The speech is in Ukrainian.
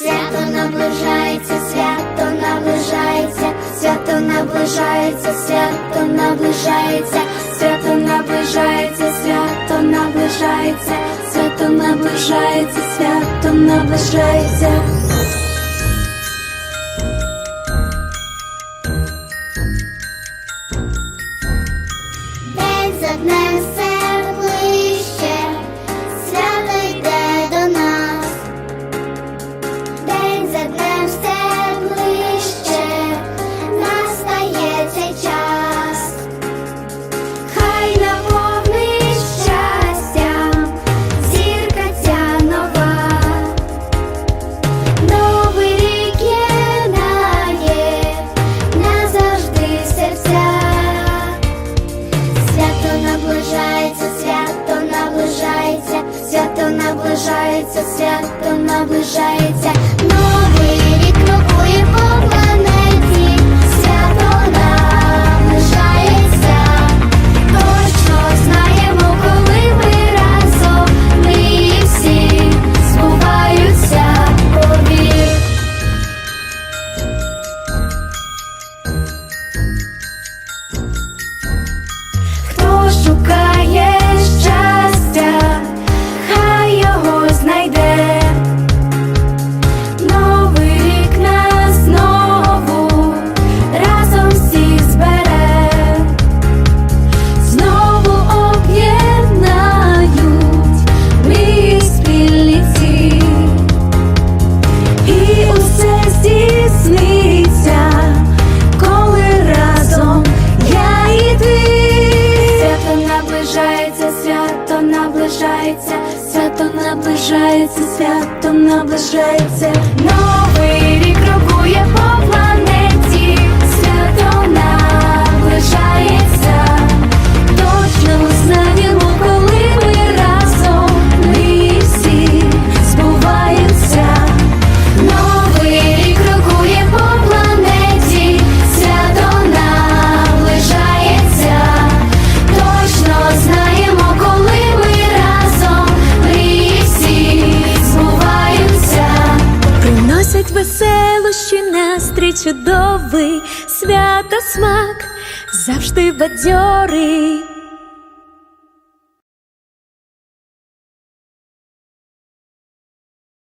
Свято наближається, свято наближається, свято наближається, свято наближається, свято наближається, свято наближається, свято наближається, свято наближається. День за днем наближається, свято наближається новий. наближається, свято наближається, свято наближається, новий рік року. веселощі, настрій чудовий, свято смак завжди бадьорий.